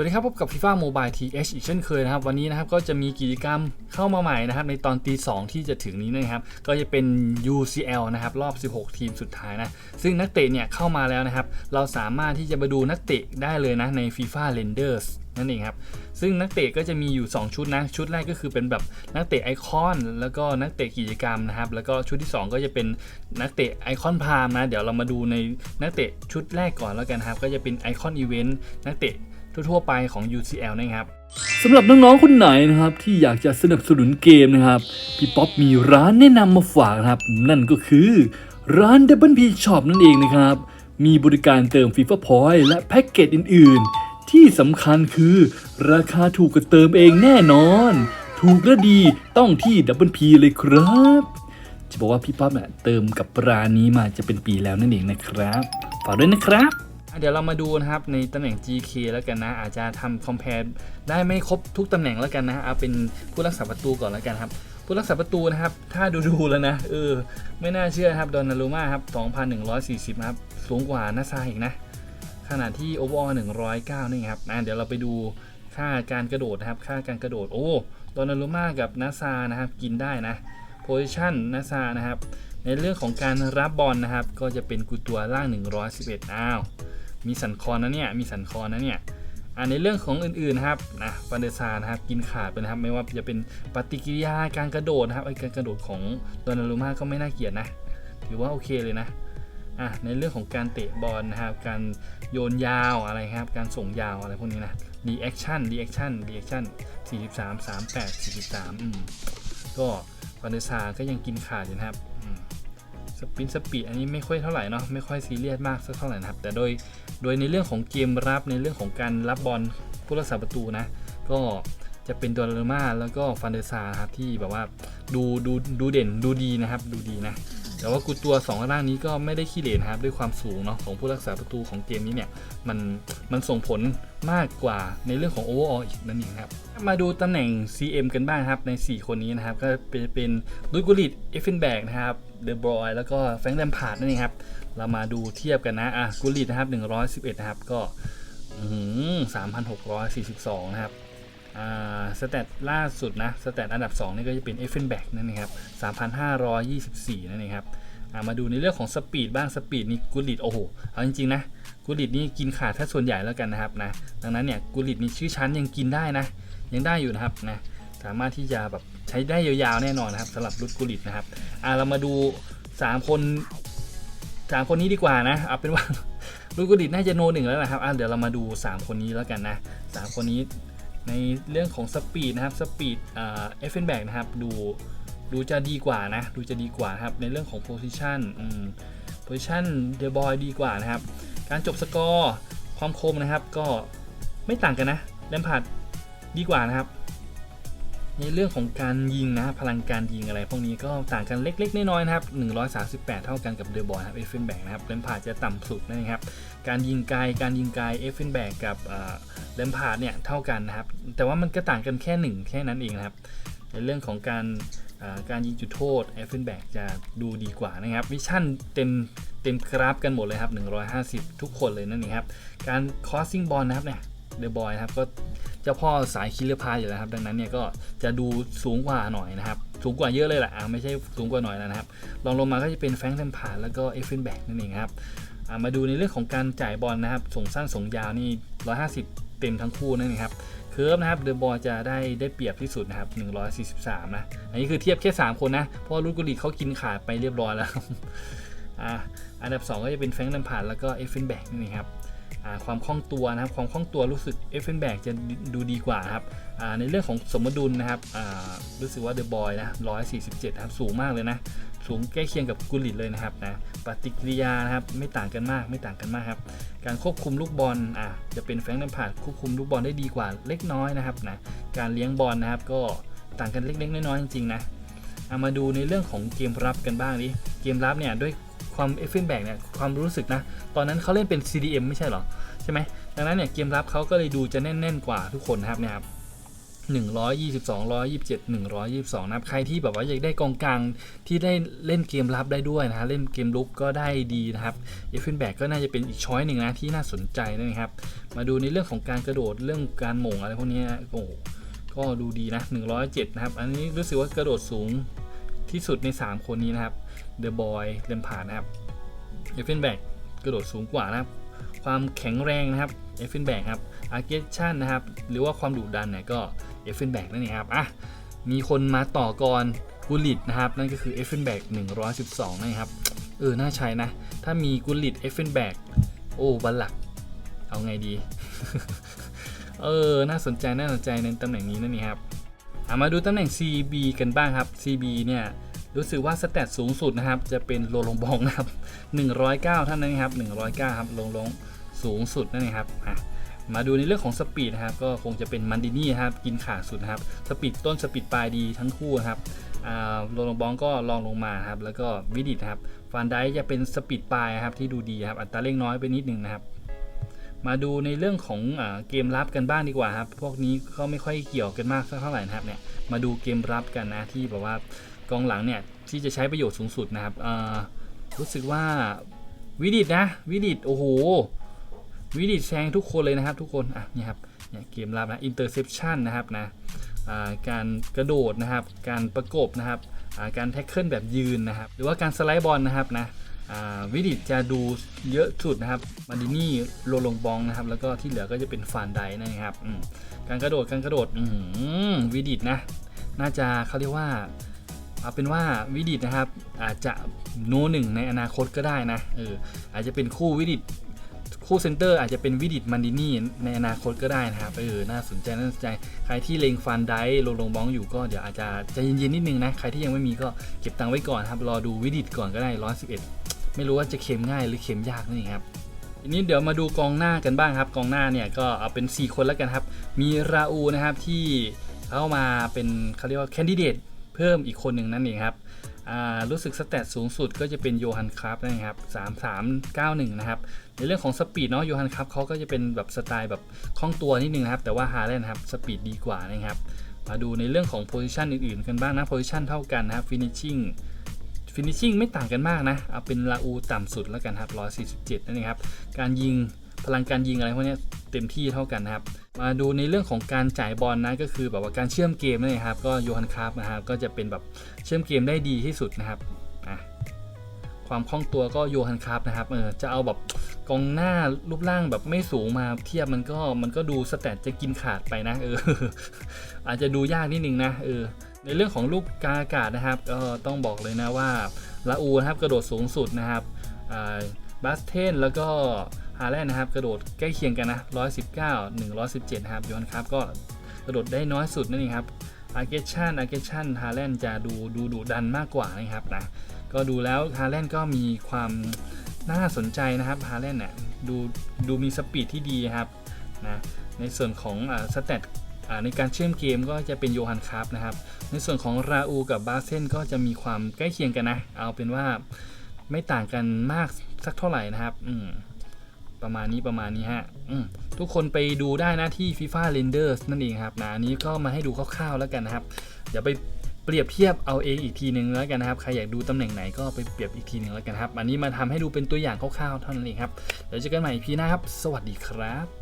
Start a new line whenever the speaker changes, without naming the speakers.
วัสดีครับ พบกับ FIFA Mobile TH อีกเช่นเคยนะครับ วันนี้นะครับก็จะมีกิจกรรมเข้ามาใหม่นะครับ ในตอนตี2ที่จะถึงนี้นะครับ ก็จะเป็น UCL นะครับ รอบ 16 ทีมสุดท้ายนะ ซึ่งนักเตะเนี่ยเข้ามาแล้วนะครับ เราสามารถที่จะมาดูนักเตะได้เลยนะใน FIFA Renders นั่นเองครับ ซึ่งนักเตะก็จะมีอยู่ 2 ชุดนะ ชุดแรกก็คือเป็นแบบนักเตะไอคอน แล้วก็นักเตะกิจกรรมนะครับ แล้วก็ชุดที่ 2 ก็จะเป็นนักเตะไอคอนพามนะ เดี๋ยวเรามาดูในนักเตะชุดแรกก่อนแล้วกันครับ ก็จะเป็นไอคอนอีเวนต์นักเตะ ทั่วๆไปของ UCL นะครับ
สำหรับน้องๆ คนไหนนะครับที่อยากจะสนับสนุนเกมนะครับพี่ป๊อปมีร้านแนะนำมาฝากนะครับ นั่นก็คือร้าน Double P Shop นั่นเองนะครับ มีบริการเติม FIFA Point และแพ็กเกจอื่น ๆ ที่สำคัญคือราคาถูกกว่าเติมเองแน่นอน ถูกและดีต้องที่ Double P เลยครับ จะบอกว่าพี่ป๊อปเนี่ยเติมกับร้านนี้มาจะเป็นปีแล้วนั่นเองนะครับ ฝากด้วยนะครับ
เดี๋ยวเรามาดูนะครับในตำแหน่ง GK แล้วกันนะ อาจจะทำ compare ได้ไม่ครบทุกตำแหน่งแล้วกันนะเอาเป็นผู้รักษาประตูก่อนแล้วกันครับผู้รักษาประตูนะครับ ถ้าดูดูๆแล้วนะเออไม่น่าเชื่อครับดอนนารูมาครับ2,140นะครับสูงกว่านาซาอีกนะขนาดที่ overall 109นี่ครับอะเดี๋ยวเราไปดูค่าการกระโดดนะครับ ค่าการกระโดดโอ้ดอนนารูมากับนาซานะครับ กินได้นะ position นาซานะครับ ในเรื่องของการรับบอลนะครับ ก็จะเป็นกูตัวล่าง 111อ้าว มีสันคอนะเนี่ย มีสันคอนะเนี่ยอ่าในเรื่องของอื่นๆนะครับนะฟันเดอร์ซานะครับกินขาดไปนะครับ ไม่ว่าจะเป็นปฏิกิริยาการกระโดดนะครับไอการกระโดดของโดนารุมาก็ไม่น่าเกลียดนะถือว่าโอเคเลยนะอะในเรื่องของการเตะบอลนะครับ การโยนยาวอะไรครับ การส่งยาวอะไรพวกนี้นะรีแอคชั่นรีแอคชั่นรีแอคชั่น43 38 43อืมก็ฟันเดอร์ซาก็ยังกินขาดอยู่นะครับ สปินสปีดอันนี้ไม่ค่อยเท่าไหร่เนาะไม่ค่อยซีเรียสมากสักเท่าไหร่นะครับ แต่โดยโดยในเรื่องของเกมรับในเรื่องของการรับบอลผู้รักษาประตูนะ ก็จะเป็นตัวเรม่าแล้วก็ฟันเดอร์ซาครับที่แบบว่าดูดูดูเด่นดูดีนะครับ ดูดีนะ แต่ว่ากูตัว2ร่างนี้ก็ไม่ได้ขี้เหร่นะครับด้วยความสูงเนาะของผู้รักษาประตูของเกมนี้เนี่ยมันมันส่งผลมากกว่าในเรื่องของ overall อีกนั่นเองครับมาดูตำแหน่ง CM กันบ้างครับใน 4 คนนี้นะครับก็เป็นเป็นลุยกุลิตเอฟเฟนแบกนะครับเดบรอยแล้วก็แฟรงค์แลมพาร์ดนั่นเองครับเรามาดูเทียบกันนะอะกุลิตนะครับ111นะครับก็อื้อหือ3,642นะครับ สแตทล่าสุดนะสแตทอันดับ 2 นี่ก็จะเป็นเอฟเฟนแบกนั่นเองครับ3,524 นั่นเองครับามาดูในเรื่องของสปีดบ้างสปีดนี่กุลิตโอ้โหเอาจริงๆนะกุลิตนี่กินขาดถ้าส่วนใหญ่แล้วกันนะครับนะดังนั้นเนี่ยกุลิตนี่ชื่อชั้นยังกินได้นะ ยังได้อยู่นะครับนะสามารถที่จะแบบใช้ได้ยาวๆแน่นอนนะครับสำหรับรุดกุลิตนะครับอ่าเรามาดู 3 คนสามคนนี้ดีกว่านะเอาเป็นว่ารุดกุลิตน่าจะโนหนึ่งแล้วนะครับอ่าเดี๋ยวเรามาดู 3 คนนี้แล้วกันนะสามคนนี้ ในเรื่องของสปีดนะครับสปีดเอฟเฟนแบกนะครับดูดูจะดีกว่านะดูจะดีกว่าครับในเรื่องของโพซิชันโพซิชันเดอะบอยดีกว่านะครับ การจบสกอร์ความคมนะครับก็ไม่ต่างกันนะแลมพาร์ดดีกว่านะครับ ในเรื่องของการยิงนะพลังการยิงอะไร พวกนี้ก็ต่างกันเล็ก ๆ น้อยๆนะครับ 138 เท่ากันกับเดอะบอยครับเอฟเฟนแบกนะครับแลมพาดจะต่ำสุดนะครับ การยิงไกลการยิงไกลเอฟเฟนแบกกับแลมพาดเนี่ยเท่ากันนะครับ แต่ว่ามันก็ต่างกันแค่หนึ่งแค่นั้นเองนะครับ ในเรื่องของการอ่าการยิงจุดโทษเอฟเฟนแบกจะดูดีกว่านะครับวิชั่นเต็มเต็มกราฟกันหมดเลยครับ 150 ทุกคนเลยนั่นเองครับ การคอสซิ่งบอลนะครับเนี่ยเดอะบอยครับก็ เจ้าพ่อสายคิลเลอร์พายอยู่แล้วครับดังนั้นเนี่ยก็จะดูสูงกว่าหน่อยนะครับ สูงกว่าเยอะเลยแหละไม่ใช่สูงกว่าหน่อยแล้วนะครับลองลงมาก็จะเป็นแฟงค์แลมพาแล้วก็เอฟเฟนแบกนั่นเองครับมาดูในเรื่องของการจ่ายบอลนะครับส่งสั้นส่งยาวนี่150 เต็มทั้งคู่นั่นเองครับเคิร์ฟนะครับเดอะบอลจะได้ได้เปรียบที่สุดนะครับ143นะอันนี้คือเทียบแค่ 3 คนนะเพราะว่าลูกกุลีเขากินขาดไปเรียบร้อยแล้วอ่าอันดับ 2 ก็จะเป็นแฟงค์แลมพาร์ดแล้วก็เอฟเฟนแบกนี่นะครับ ความคล่องตัวนะครับความคล่องตัวรู้สึกเอฟเฟนแบกจะดูดีกว่าครับในเรื่องของสมดุลนะครับรู้สึกว่าเดอะบอยนะ147ครับสูงมากเลยนะ สูงใกล้เคียงกับกุลิตเลยนะครับนะปฏิกิริยานะครับไม่ต่างกันมากไม่ต่างกันมากครับการควบคุมลูกบอลอะจะเป็นแฟรงค์แลมพาดควบคุมลูกบอลได้ดีกว่าเล็กน้อยนะครับนะการเลี้ยงบอลนะครับก็ต่างกันเล็กๆน้อยๆจริงๆนะเอามาดูในเรื่องของเกมรับกันบ้างดิเกมรับเนี่ยด้วย ความเอฟเฟนแบกเนี่ยความรู้สึกนะ ตอนนั้นเขาเล่นเป็น CDM ไม่ใช่หรอ ใช่ไหมดังนั้นเนี่ยเกมรับเขาก็เลยดูจะแน่นๆกว่าทุกคนนะครับเนี่ยครับใน122 127 122 นะครับ ใครที่แบบว่าอยากได้กองกลางที่ได้เล่นเกมรับได้ด้วยนะฮะ เล่นเกมลุกก็ได้ดีนะครับเอฟเฟนแบกก็น่าจะเป็นอีกช้อยหนึ่งนะที่น่าสนใจนะครับ มาดูในเรื่องของการกระโดดเรื่องการหม่งอะไรพวกนี้โอ้โหก็ดูดีนะ 107 นะครับ อันนี้รู้สึกว่ากระโดดสูงที่สุดใน 3 คนนี้นะครับ เดอะบอยเลมพาร์นะครับเอฟเฟนแบกกระโดดสูงกว่านะครับ ความแข็งแรงนะครับเอฟเฟนแบกครับอาร์เกชันนะครับ หรือว่าความดุดันเนี่ยก็เอฟเฟนแบกนั่นเองครับอะมีคนมาต่อก่อนกุลิตนะครับ นั่นก็คือเอฟเฟนแบก112 นะครับ เออ น่าใช้นะ ถ้ามีกุลิตเอฟเฟนแบกโอ้บัลลัก เอาไงดี เออ น่าสนใจ น่าสนใจในตำแหน่งนี้นั่นเองครับอะมาดูตำแหน่ง CB กันบ้างครับ CB เนี่ย รู้สึกว่าสเตตสูงสุดนะครับ จะเป็นโลลงบองนะครับ 109เท่านั้นครับ 109 ครับ ลงลงสูงสุดนั่นเองครับอะมาดูในเรื่องของสปีดนะครับ ก็คงจะเป็นมันดินี่ครับ กินขาดสุดนะครับ สปีดต้นสปีดปลายดีทั้งคู่นะครับโลลงบองก็ลองลงมาครับ แล้วก็วิดิตครับ ฟันไดจะเป็นสปีดปลายครับที่ดูดีครับ อัตราเร่งน้อยไปนิดนึงนะครับ มาดูในเรื่องของอเกมรับกันบ้างดีกว่าครับ พวกนี้ก็ไม่ค่อยเกี่ยวกันมากสักเท่าไหร่นะครับเนี่ย มาดูเกมรับกันนะที่แบบว่า กองหลังเนี่ยที่จะใช้ประโยชน์สูงสุดนะครับรู้สึกว่าวิดิตนะวิดิตโอ้โหวิดิตแซงทุกคนเลยนะครับทุกคนอะนี่ครับเนี่ยเกมรับนะอินเตอร์เซปชันนะครับนะการกระโดดนะครับ การประกบนะครับการแท็กเกิลแบบยืนนะครับ หรือว่าการสไลด์บอลนะครับนะวิดิตจะดูเยอะสุดนะครับมาดินี่โลลงบองนะครับ แล้วก็ที่เหลือก็จะเป็นฟานไดนั่นเองครับการกระโดดการกระโดดวิดิตนะ น่าจะเขาเรียกว่า เอาเป็นว่าวิดิตนะครับอาจจะโนหนึ่งในอนาคตก็ได้นะเอออาจจะเป็นคู่วิดิตคู่เซนเตอร์อาจจะเป็นวิดิตมันดินี่ในอนาคตก็ได้นะครับเออน่าสนใจน่าสนใจใครที่เลงฟันไดโลงลงบองอยู่ก็เดี๋ยวอาจจะใจเย็นๆนิดนึงนะใครที่ยังไม่มีก็เก็บตังค์ไว้ก่อนครับรอดูวิดิตก่อนก็ได้111ไม่รู้ว่าจะเค็มง่ายหรือเค็มยากนั่ครับทีนี้เดี๋ยวมาดูกองหน้ากันบ้างครับ กองหน้าเนี่ยก็เอาเป็น 4 คนแล้วกันครับ มีราอูนะครับที่เข้ามาเป็นเขาเรียกว่าแคนดิเดต เพิ่มอีกคนหนึ่งนั่นเองครับรู้สึกสเตตสูงสุดก็จะเป็นโยฮันคราฟนั่นเองครับ3391 นะครับ ในเรื่องของสปีดเนาะโยฮันคราฟเขาก็จะเป็นแบบสไตล์แบบคล่องตัวนิดนึงนะครับ แต่ว่าฮาแลนด์ครับสปีดดีกว่านะครับ มาดูในเรื่องของโพซิชันอื่นๆ กันบ้างนะโพซิชันเท่ากันนะครับฟินิชชิ่งฟินิชชิ่งไม่ต่างกันมากนะ เอาเป็นลาอูต่ำสุดแล้วกันครับ147 นั่นเองครับ การยิง พลังการยิงอะไรพวกนี้เต็มที่เท่ากันนะครับ มาดูในเรื่องของการจ่ายบอลนะก็คือแบบว่าการเชื่อมเกมนั่ครับ ก็โยฮันคราฟนะครับก็จะเป็นแบบเชื่อมเกมได้ดีที่สุดนะครับความคล่องตัวก็โยฮันคราฟนะครับเออจะเอาแบบกองหน้ารูปร่างแบบไม่สูงมาเทียบมันก็มันก็ดูสแตทจะกินขาดไปนะเอออาจจะดูยากนิดนึงนะเออในเรื่องของลูกกาอากาศนะครับก็ต้องบอกเลยนะว่าลาอูนะครับกระโดดสูงสุดนะครับบัสเทนแล้วก็ ฮาแลนด์นะครับ กระโดดใกล้เคียงกันนะ 119 117 นะครับย้อนครับก็กระโดดได้น้อยสุดนั่นเองครับอาร์เกชันอาร์เกชันฮาแลนด์จะดูดูดุดันมากกว่านะครับนะก็ดูแล้วฮาแลนด์ก็มีความน่าสนใจนะครับฮาแลนด์เนี่ยดูดูมีสปีดที่ดีครับนะในส่วนของสเตตในการเชื่อมเกมก็จะเป็นโยฮันคราฟนะครับ ในส่วนของราอูกับบาเซนก็จะมีความใกล้เคียงกันนะ เอาเป็นว่าไม่ต่างกันมากสักเท่าไหร่นะครับ อืม ประมาณนี้ประมาณนี้ฮะทุกคนไปดูได้นะที่ FIFA Renders นั่นเองครับนะอันนี้ก็มาให้ดูคร่าวๆแล้วกันนะครับ เดี๋ยวไปเปรียบเทียบเอาเองอีกทีหนึ่งแล้วกันนะครับ ใครอยากดูตำแหน่งไหนก็ไปเปรียบอีกทีหนึ่งแล้วกันครับ อันนี้มาทำให้ดูเป็นตัวอย่างคร่าวๆเท่านั้นเองครับ เดี๋ยวเจอกันใหม่พีหน้าครับ สวัสดีครับ